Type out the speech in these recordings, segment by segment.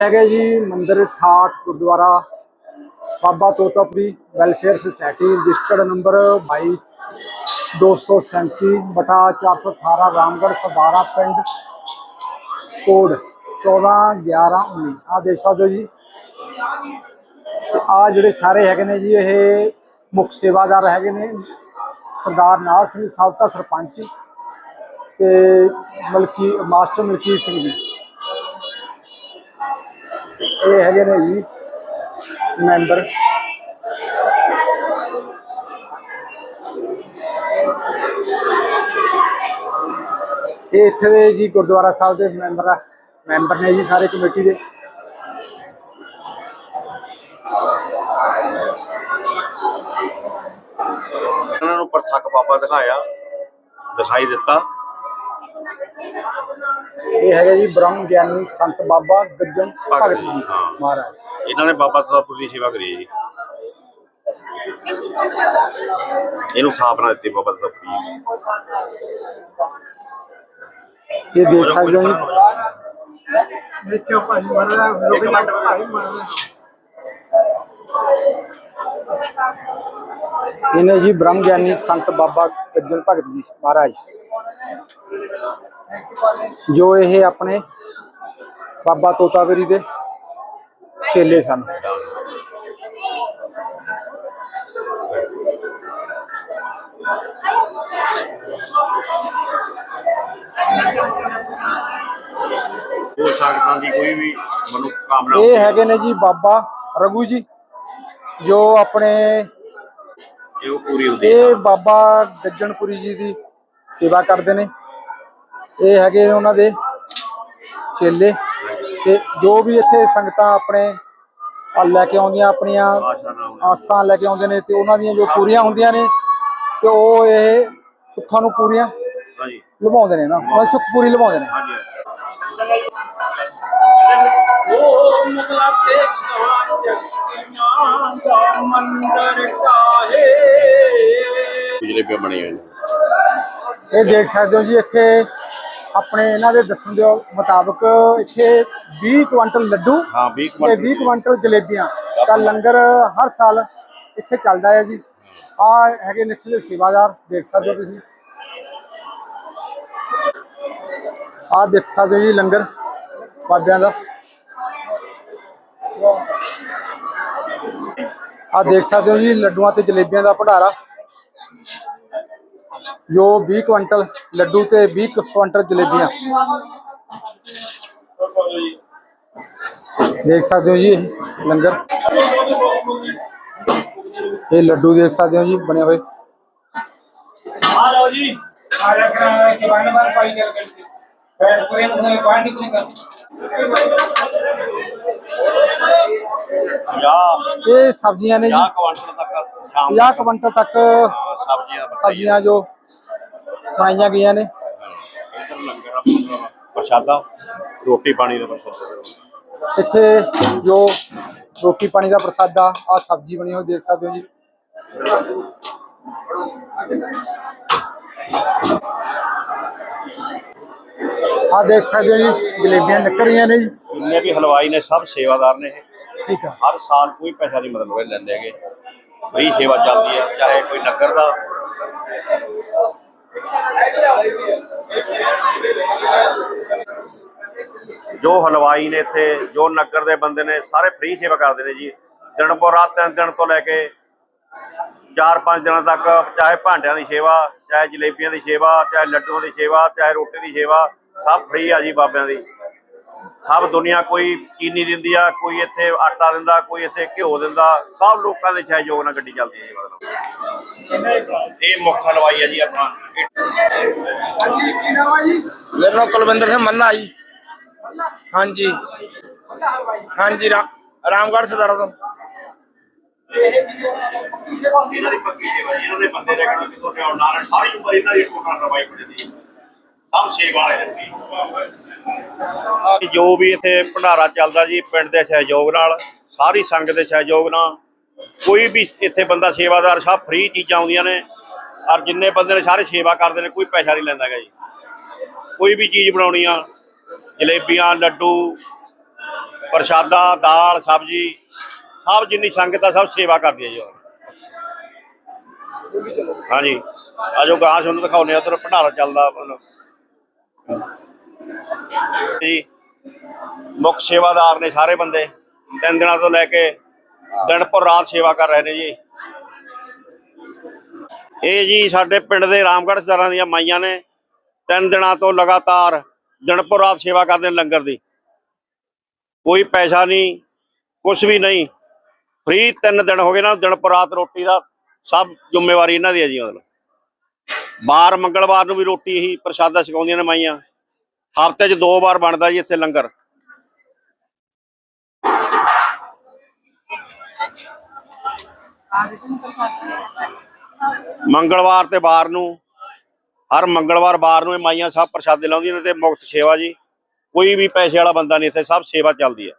ਹੈਗੇ ਜੀ ਮੰਦਿਰ Thath Gurdwara Baba Totapuri welfare society registered number 22 237 ਬਟਾ 418 ਰਾਮਗੜ੍ਹ ਸਬਾਰਾ ਪਿੰਡ ਕੋਡ 141119 ਆ ਦੇਖ ਸਕਦੇ ਹੋ ਜੀ। ਆ ਜਿਹੜੇ ਸਾਰੇ ਹੈਗੇ ਨੇ ਜੀ, ਇਹ ਮੁੱਖ ਸੇਵਾਦਾਰ ਹੈਗੇ ਨੇ। ਸਰਦਾਰ ਨਾਥ ਸਿੰਘ, ਸਾਬਕਾ ਸਰਪੰਚ ਤੇ ਮਲਕੀ ਮਾਸਟਰ ਮਲਕੀਤ ਸਿੰਘ ਜੀ। ਇਹ ਹੈਗੇ ਨੇ ਜੀ ਮੈਂਬਰ। ਇਹ ਇੱਥੇ ਦੇ ਜੀ ਗੁਰਦੁਆਰਾ ਸਾਹਿਬ ਦੇ ਮੈਂਬਰ ਆ। ਮੈਂਬਰ ਨੇ ਜੀ ਸਾਰੇ ਕਮੇਟੀ ਦੇ। ਉਹਨਾਂ ਨੂੰ ਪ੍ਰਥੱਕ ਬਾਬਾ ਦਿਖਾਇਆ, ਦਿਖਾਈ ਦਿੱਤਾ। ਇਹ ਹੈਗੇ ਜੀ ਬ੍ਰਹਮ ਗਿਆਨੀ ਸੰਤ ਬਾਬਾ ਗੱਜਣ ਭਗਤ ਜੀ। ਮਹਾਰਾਜ। ਇਹਨਾਂ ਨੇ ਬਾਬਾ ਤਦਾਪੁਰ ਦੀ ਸੇਵਾ ਕਰੀ ਹੈ ਜੀ। ਇਹਨੂੰ ਸਥਾਪਨਾ ਦਿੱਤੀ ਬਾਬਾ ਤਦਾਪੁਰ ਜੀ। ਇਹ ਦੇਖ ਸਕਦੇ ਹੋ ਜੀ। ਦੇਖਿਓ ਭਾਈ ਮਰਦਾ ਲੋਕ ਲੱਗ ਭਾਈ ਮਰਦਾ ਇਹਨੇ ਜੀ ਬ੍ਰਹਮ ਗਿਆਨੀ ਸੰਤ ਬਾਬਾ ਗੱਜਣ ਭਗਤ ਜੀ ਮਹਾਰਾਜ। ਜੋ ਇਹ ਆਪਣੇ ਬਾਬਾ ਤੋਤਾਵਰੀ ਦੇ ਚੇਲੇ ਸਨ। ਉਹ ਸੰਗਤਾਂ ਦੀ ਕੋਈ ਵੀ ਮਨੁੱਖ ਕਾਮਨਾ ਇਹ ਹੈਗੇ ਨੇ ਜੀ ਬਾਬਾ ਰਘੂ ਜੀ ਜੋ ਆਪਣੇ ਇਹ ਪੂਰੀ ਹੁੰਦੀ ਹੈ। ਇਹ ਬਾਬਾ ਗੱਜਣਪੁਰੀ ਜੀ ਦੀ ਸੇਵਾ ਕਰਦੇ ਨੇ। ਇਹ ਹੈਗੇ ਉਹਨਾਂ ਦੇ ਚੇਲੇ ਤੇ ਜੋ ਵੀ ਇੱਥੇ ਸੰਗਤਾਂ ਆਪਣੇ ਆ ਲੈ ਕੇ ਆਉਂਦੀਆਂ ਆਪਣੀਆਂ ਆਸ਼ਾ ਲੈ ਕੇ ਆਉਂਦੇ ਨੇ ਤੇ ਉਹਨਾਂ ਦੀਆਂ ਜੋ ਪੂਰੀਆਂ ਹੁੰਦੀਆਂ ਨੇ ਤੇ ਉਹ ਇਹ ਸੁੱਖਾਂ ਨੂੰ ਪੂਰੀਆਂ ਹਾਂਜੀ। ਲਵਾਉਂਦੇ ਨੇ ਨਾ ਉਹ ਸੁੱਖ ਪੂਰੀ ਲਵਾਉਂਦੇ ਨੇ। ਹਾਂਜੀ। ਉਹ ਮੁਗਲਾ ਤੇ ਗਵਾ ਚੱਕੀਆਂ ਦਾ ਮੰਦਰ ਕਾਹੇ ਬਿਜਲੇ ਪੇ ਬਣੇ ਹੋਏ ਨੇ। ਇਹ ਦੇਖ ਸਕਦੇ ਹੋ ਜੀ ਇੱਥੇ ਆਪਣੇ ਇਹਨਾਂ ਦੇ ਦੱਸਣ ਦੇ ਮੁਤਾਬਕ ਇੱਥੇ 20 ਕੁਇੰਟਲ ਲੱਡੂ ਹਾਂ 20 ਤੇ 20 ਕੁਇੰਟਲ ਜਲੇਬੀਆਂ ਦਾ ਲੰਗਰ ਹਰ ਸਾਲ ਇੱਥੇ ਚੱਲਦਾ ਹੈ ਜੀ। ਆ ਹੈਗੇ ਨੇ ਇੱਥੇ ਦੇ ਸੇਵਾਦਾਰ ਦੇਖ ਸਕਦੇ ਹੋ ਤੁਸੀਂ। ਆ ਦੇਖ ਸਕਦੇ ਹੋ ਜੀ ਲੰਗਰ ਬਾਬਿਆਂ ਦਾ। ਆ ਦੇਖ ਸਕਦੇ ਹੋ ਜੀ ਲੱਡੂਆਂ ਤੇ ਜਲੇਬੀਆਂ ਦਾ ਭੰਡਾਰਾ। ਜੋ 20 ਕੁਇੰਟਲ ਲੱਡੂ ਤੇ 20 ਕੁਇੰਟਲ ਜਲੇਬੀਆਂ। ਦੇਖ ਸਕਦੇ ਹੋ ਜੀ ਇਹ ਲੰਗਰ। ਇਹ ਲੱਡੂ ਦੇਖ ਸਕਦੇ ਹੋ ਜੀ ਬਣੇ ਹੋਏ। ਆ ਲਓ ਜੀ ਆ ਜਾ ਕਰਾਂ ਕਿ ਵਨ ਵਨ ਪਾਈ ਕਰ ਕਰਕੇ ਬੈਠ ਕੋਈ ਨਾ ਪਾਣੀ ਕੋਈ ਕਰ ਜਾਂ ਇਹ ਸਬਜ਼ੀਆਂ ਨੇ। ਜੀ 50 ਕੁਆਂਟਲ ਤੱਕ ਸ਼ਾਮ 50 ਕੁਇੰਟਲ ਤੱਕ ਸਬਜ਼ੀਆਂ ਜੋ ਬਣਾਈਆਂ ਗਈਆਂ ਨੇ ਪ੍ਰਸ਼ਾਦਾ ਰੋਟੀ ਪਾਣੀ ਦਾ ਪ੍ਰਸ਼ਾਦਾ। ਇੱਥੇ ਜੋ ਰੋਟੀ ਪਾਣੀ ਦਾ ਪ੍ਰਸਾਦਾ ਆ ਸਬਜ਼ੀ ਬਣੀ ਹੋਈ ਦੇਖ ਸਕਦੇ ਹੋ ਜੀ। ਆ ਦੇਖ ਸਕਦੇ ਹੋ ਜੀ ਜਲੇਬੀਆਂ ਨਿਕਲ ਰਹੀਆਂ ਨੇ ਜੀ। ਜਿੰਨੇ ਵੀ ਹਲਵਾਈ ਨੇ ਸਭ ਸੇਵਾਦਾਰ ਨੇ ਇਹ। ਠੀਕ ਆ। ਹਰ ਸਾਲ ਕੋਈ ਪੈਸਾ ਨਹੀਂ ਮਤਲਬ ਇਹ ਲੈਂਦੇ ਹੈਗੇ। ਫ੍ਰੀ ਸੇਵਾ ਚੱਲਦੀ ਹੈ ਚਾਹੇ ਕੋਈ ਨਗਰ ਦਾ। ਜੋ ਹਲਵਾਈ ਨੇ ਇੱਥੇ, ਜੋ ਨਗਰ ਦੇ ਬੰਦੇ ਨੇ, ਸਾਰੇ ਫ੍ਰੀ ਸੇਵਾ ਕਰਦੇ ਨੇ ਜੀ। ਦਿਨ ਤੋਂ ਰਾਤ, ਤਿੰਨ ਦਿਨ ਤੋਂ ਲੈ ਕੇ ਚਾਰ ਪੰਜ ਦਿਨਾਂ ਤੱਕ, ਚਾਹੇ ਭਾਂਡਿਆਂ ਦੀ ਸੇਵਾ, ਚਾਹੇ ਜਲੇਬੀਆਂ ਦੀ ਸੇਵਾ, ਚਾਹੇ ਲੱਡੂਆਂ ਦੀ ਸੇਵਾ, ਚਾਹੇ ਰੋਟੀ ਦੀ ਸੇਵਾ, ਸਭ ਫ੍ਰੀ ਆ ਜੀ ਬਾਬਿਆਂ ਦੀ। ਸਭ ਦੁਨੀਆ ਕੋਈ ਚੀਨੀ ਦਿੰਦੀ ਆ ਕੋਈ ਇੱਥੇ ਆਟਾ ਦਿੰਦਾ ਕੋਈ ਇੱਥੇ ਘਿਓ ਦਿੰਦਾ ਸਭ ਲੋਕਾਂ ਦੇ ਸਹਿਯੋਗ ਨਾਲ ਗੱਡੀ ਚੱਲਦੀ ਹੈ ਜੀ ਮਤਲਬ। ਇਹ ਮੁੱਖ ਹਲਵਾਈ ਹੈ ਜੀ ਆਪਣਾ। ਮੇਰਾ ਨਾਮ ਕੁਲਵਿੰਦਰ ਸਿੰਘ ਮੱਲਾ ਜੀ। ਹਾਂਜੀ। ਹਾਂਜੀ ਰਾਮਗੜ੍ਹ ਸਦਾਰਾ ਤੋਂ। ਇਹਨਾਂ ਦੀ ਪੱਕੀ ਸੇਵਾ ਜੀ, ਇਹਨਾਂ ਦੇ ਬੰਦੇ ਲੱਗਣਾ ਕਿਤੋਂ ਸਾਰੀ ਉਮਰ ਇਹਨਾਂ ਦੀ ਟੋਟਾ ਦਵਾਈ ਪੜੀ ਦੀ ਸਭ ਸੇਵਾ ਹੈ ਜੀ ਜੋ ਵੀ ਇੱਥੇ ਭੰਡਾਰਾ ਚੱਲਦਾ ਜੀ, ਪਿੰਡ ਦੇ ਸਹਿਯੋਗ ਨਾਲ, ਸਾਰੀ ਸੰਗਤ ਦੇ ਸਹਿਯੋਗ ਨਾਲ, ਕੋਈ ਵੀ ਇੱਥੇ ਬੰਦਾ ਸੇਵਾਦਾਰ, ਸਭ ਫ੍ਰੀ ਚੀਜ਼ਾਂ ਆਉਂਦੀਆਂ ਨੇ, ਔਰ ਜਿੰਨੇ ਬੰਦੇ ਨੇ ਸਾਰੇ ਸੇਵਾ ਕਰਦੇ ਨੇ, ਕੋਈ ਪੈਸਾ ਨਹੀਂ ਲੈਂਦਾ ਹੈਗਾ ਜੀ। ਕੋਈ ਵੀ ਚੀਜ਼ ਬਣਾਉਣੀ ਆ, ਜਲੇਬੀਆਂ, ਲੱਡੂ, ਪ੍ਰਸ਼ਾਦਾ, ਦਾਲ, ਸਬਜੀ, ਸਭ ਜਿੰਨੀ ਸੰਗਤ ਆ, ਸਭ ਸੇਵਾ ਕਰਦੀ ਹੈ ਜੀ ਉਹ। ਹਾਂਜੀ। ਆਜੋ ਗਾਂ ਤੁਹਾਨੂੰ ਦਿਖਾਉਨੇ ਆ, ਉਧਰ ਭੰਡਾਰਾ ਚੱਲਦਾ ਜੀ। ਮੁੱਖ ਸੇਵਾਦਾਰ ਨੇ ਸਾਰੇ ਬੰਦੇ। ਤਿੰਨ ਦਿਨਾਂ ਤੋਂ ਲੈ ਕੇ ਦਿਨ ਪਰ ਰਾਤ ਸੇਵਾ ਕਰ ਰਹੇ ਨੇ ਜੀ। ਇਹ ਜੀ ਸਾਡੇ ਪਿੰਡ ਦੇ ਰਾਮਗੜ੍ਹ ਸਰਦਾਰਾਂ ਦੀਆਂ ਮਾਈਆਂ ਨੇ ਤਿੰਨ ਦਿਨਾਂ ਤੋਂ ਲਗਾਤਾਰ ਦਿਨ ਪਰ ਰਾਤ ਸੇਵਾ ਕਰਦੇ ਨੇ ਲੰਗਰ ਦੀ। ਕੋਈ ਪੈਸਾ ਨਹੀਂ ਕੁਝ ਵੀ ਨਹੀਂ। ਫ੍ਰੀ ਤਿੰਨ ਦਿਨ ਹੋ ਗਏ ਨਾ, ਦਿਨ ਪਰ ਰਾਤ ਰੋਟੀ ਦਾ ਸਭ ਜ਼ਿੰਮੇਵਾਰੀ ਇਹਨਾਂ ਦੀ ਹੈ ਜੀ, ਮਤਲਬ। ਬਾਰ ਮੰਗਲਵਾਰ ਨੂੰ ਵੀ ਰੋਟੀ ਹੀ ਪ੍ਰਸ਼ਾਦਾ ਛਕਾਉਂਦੀਆਂ ਨੇ ਮਾਈਆਂ। ਹਫ਼ਤੇ 'ਚ ਦੋ ਵਾਰ ਬਣਦਾ ਜੀ ਇੱਥੇ ਲੰਗਰ। ਮੰਗਲਵਾਰ ਤੇ ਬਾਰ ਨੂੰ, ਹਰ ਮੰਗਲਵਾਰ ਬਾਰ ਨੂੰ ਇਹ ਮਾਈਆਂ ਸਭ ਪ੍ਰਸ਼ਾਦੇ ਲਾਉਂਦੀਆਂ ਨੇ ਤੇ ਮੁਫਤ ਸੇਵਾ ਜੀ। ਕੋਈ ਵੀ ਪੈਸੇ ਵਾਲਾ ਬੰਦਾ ਨਹੀਂ ਇੱਥੇ, ਸਭ ਸੇਵਾ ਚੱਲਦੀ ਹੈ।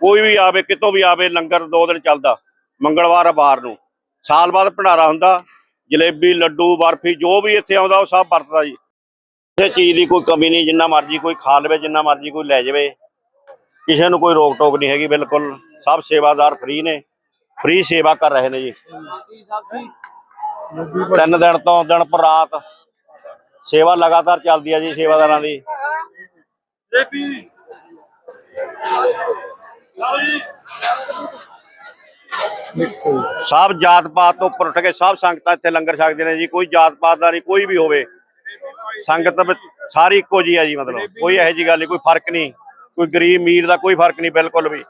ਕੋਈ ਵੀ ਆਵੇ, ਕਿਤੋਂ ਵੀ ਆਵੇ, ਲੰਗਰ ਦੋ ਦਿਨ ਚੱਲਦਾ, ਮੰਗਲਵਾਰ ਵਾਰ ਨੂੰ। ਸਾਲ ਬਾਅਦ ਭੰਡਾਰਾ ਹੁੰਦਾ, ਜਲੇਬੀ, ਲੱਡੂ, ਬਰਫੀ, ਜੋ ਵੀ ਇੱਥੇ ਆਉਂਦਾ ਉਹ ਸਭ ਵਰਤਦਾ ਜੀ। ਕਿਸੇ ਚੀਜ਼ ਦੀ ਕੋਈ ਕਮੀ ਨਹੀਂ, ਜਿੰਨਾ ਮਰਜ਼ੀ ਕੋਈ ਖਾ ਲਵੇ, ਜਿੰਨਾ ਮਰਜ਼ੀ ਕੋਈ ਲੈ ਜਾਵੇ। ਕਿਸੇ ਨੂੰ ਕੋਈ ਰੋਕ ਟੋਕ ਨਹੀਂ ਹੈਗੀ, ਬਿਲਕੁਲ ਸਭ ਸੇਵਾਦਾਰ ਫ੍ਰੀ ਨੇ, ਫ੍ਰੀ ਸੇਵਾ ਕਰ ਰਹੇ ਨੇ ਜੀ। ਤਿੰਨ ਦਿਨ ਤੋਂ ਦਿਨ ਪਰ ਰਾਤ ਸੇਵਾ ਲਗਾਤਾਰ ਚੱਲਦੀ ਹੈ ਜੀ ਸੇਵਾਦਾਰਾਂ ਦੀ। ਸਭ ਜਾਤ ਪਾਤ ਤੋਂ ਉੱਪਰ ਉੱਠ ਕੇ ਸਭ ਸੰਗਤਾਂ ਇੱਥੇ ਲੰਗਰ ਛਕਦੇ ਨੇ ਜੀ, ਕੋਈ ਜਾਤ ਪਾਤ ਦਾ ਨਹੀਂ, ਕੋਈ ਵੀ ਹੋਵੇ। ਸੰਗਤ ਵਿੱਚ ਸਾਰੀ ਇੱਕੋ ਜੀ ਹੈ ਜੀ ਮਤਲਬ। ਕੋਈ ਇਹੋ ਜੀ ਗੱਲ ਨਹੀਂ ਕੋਈ ਫ਼ਰਕ ਨਹੀਂ। ਕੋਈ ਗਰੀਬ ਅਮੀਰ ਦਾ ਕੋਈ ਫ਼ਰਕ ਨਹੀਂ ਬਿਲਕੁਲ ਵੀ।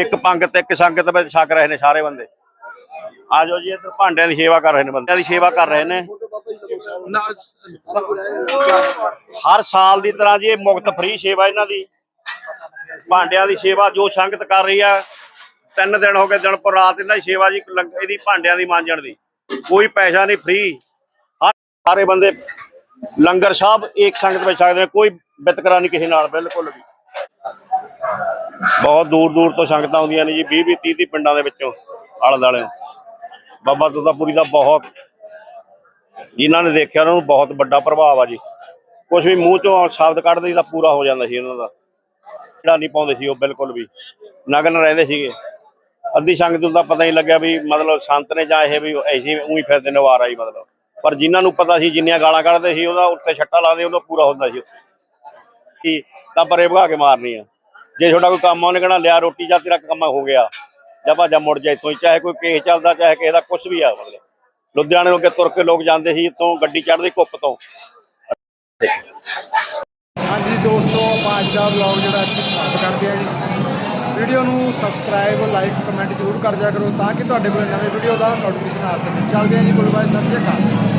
ਇੱਕ ਪੰਗਤ ਇੱਕ ਸੰਗਤ ਵਿੱਚ ਛਕ ਰਹੇ ਨੇ ਸਾਰੇ ਬੰਦੇ। ਆ ਜਾਓ ਜੀ ਇੱਧਰ ਭਾਂਡਿਆਂ ਦੀ ਸੇਵਾ ਕਰ ਰਹੇ ਨੇ ਬੰਦਿਆਂ ਦੀ ਸੇਵਾ ਕਰ ਰਹੇ ਨੇ। ਹਰ ਸਾਲ ਦੀ ਤਰ੍ਹਾਂ ਜੀ ਇਹ ਮੁਕਤ ਫ੍ਰੀ ਸੇਵਾ ਇਹਨਾਂ ਦੀ। ਭਾਂਡਿਆਂ ਦੀ ਸੇਵਾ ਜੋ ਸੰਗਤ ਕਰ ਰਹੀ ਆ ਤਿੰਨ ਦਿਨ ਹੋ ਗਏ ਦਿਨ ਪਰ ਰਾਤ ਇਹਨਾਂ ਦੀ ਸੇਵਾ ਜੀ ਇਹਦੀ ਭਾਂਡਿਆਂ ਦੀ ਮਾਂਜਣ ਦੀ। ਕੋਈ ਪੈਸਾ ਨਹੀਂ ਫ੍ਰੀ। ਸਾਰੇ ਬੰਦੇ ਲੰਗਰ ਸਾਹਿਬ ਇੱਕ ਸੰਗਤ ਵਿੱਚ ਸਕਦੇ ਨੇ, ਕੋਈ ਵਿਤਕਰਾ ਨਹੀਂ ਕਿਸੇ ਨਾਲ ਬਿਲਕੁਲ ਵੀ। ਬਹੁਤ ਦੂਰ ਦੂਰ ਤੋਂ ਸੰਗਤਾਂ ਆਉਂਦੀਆਂ ਨੇ ਜੀ 20 20 30 30 ਪਿੰਡਾਂ ਦੇ ਵਿੱਚੋਂ ਆਲੇ ਦਾਲੇ ਬਾਬਾ ਤੋਤਾਪੁਰੀ ਦਾ ਬਹੁਤ, ਜਿਨ੍ਹਾਂ ਨੇ ਦੇਖਿਆ ਉਹਨਾਂ ਨੂੰ ਬਹੁਤ ਵੱਡਾ ਪ੍ਰਭਾਵ ਆ ਜੀ। ਕੁਝ ਵੀ ਮੂੰਹ ਚੋਂ ਸ਼ਬਦ ਕੱਢਦੇ ਸੀ ਤਾਂ ਪੂਰਾ ਹੋ ਜਾਂਦਾ ਸੀ ਉਹਨਾਂ ਦਾ। ਜਿਹੜਾ ਨਹੀਂ ਪਾਉਂਦੇ ਸੀ ਉਹ ਬਿਲਕੁਲ ਵੀ, ਨਗਨ ਰਹਿੰਦੇ ਸੀਗੇ। ਅੱਧੀ ਸੰਗਤ ਨੂੰ ਤਾਂ ਪਤਾ ਹੀ ਲੱਗਿਆ ਵੀ ਮਤਲਬ ਸੰਤ ਨੇ ਜਾਂ ਇਹ ਵੀ ਐਸੀ ਉਹੀ ਫਿਰਦੇ ਨੇ, ਵਾਰ ਮਤਲਬ। ਪਰ ਜਿਨ੍ਹਾਂ ਨੂੰ ਪਤਾ ਸੀ ਜਿੰਨੀਆਂ ਗਾਲਾਂ ਕੱਢਦੇ ਸੀ ਉਹਦਾ ਉੱਤੇ ਛੱਟਾ ਲਾਉਂਦੇ ਉਹਦਾ ਪੂਰਾ ਹੁੰਦਾ ਸੀ। ਉੱਥੇ ਕੀ ਤਾਂ ਪਰੇ ਭਗਾ ਕੇ ਮਾਰਨੀ ਆ। ਜੇ ਤੁਹਾਡਾ ਕੋਈ ਕੰਮ ਆ, ਉਹਨੇ ਕਹਿਣਾ ਲਿਆ ਰੋਟੀ ਜਾਂ ਤੇਰਾ ਕੰਮ ਹੋ ਗਿਆ। ਜਾਂ ਭਾਜਾ ਮੁੜ ਜਾ ਇੱਥੋਂ ਚਾਹੇ ਕੋਈ ਕੇਸ ਚੱਲਦਾ ਚਾਹੇ ਕਿਸੇ ਦਾ ਕੁਝ ਵੀ ਆ ਮਤਲਬ। ਲੁਧਿਆਣੇ ਨੂੰ ਅੱਗੇ ਤੁਰ ਕੇ ਲੋਕ ਜਾਂਦੇ ਸੀ ਇੱਥੋਂ ਗੱਡੀ ਚੜ੍ਹਦੀ ਕੁੱਪ ਤੋਂ। ਹਾਂਜੀ ਦੋਸਤੋ ਆਪਾਂ ਅੱਜ ਦਾ ਵਲੌਗ ਜਿਹੜਾ ਇੱਥੇ ਸਮਾਪਤ ਕਰਦੇ ਆ ਜੀ। ਵੀਡੀਓ ਨੂੰ ਸਬਸਕ੍ਰਾਈਬ ਲਾਈਕ ਕਮੈਂਟ ਜ਼ਰੂਰ ਕਰ ਦਿਆ ਕਰੋ ਤਾਂ ਕਿ ਤੁਹਾਡੇ ਕੋਲ ਨਵੇਂ ਵੀਡੀਓ ਦਾ ਨੋਟੀਫਿਕੇਸ਼ਨ ਆ ਸਕੇ। ਚੱਲਦੇ ਆ ਜੀ ਗੁੱਲਬਾਈ ਸਤਿ ਸ਼੍ਰੀ ਅਕਾਲ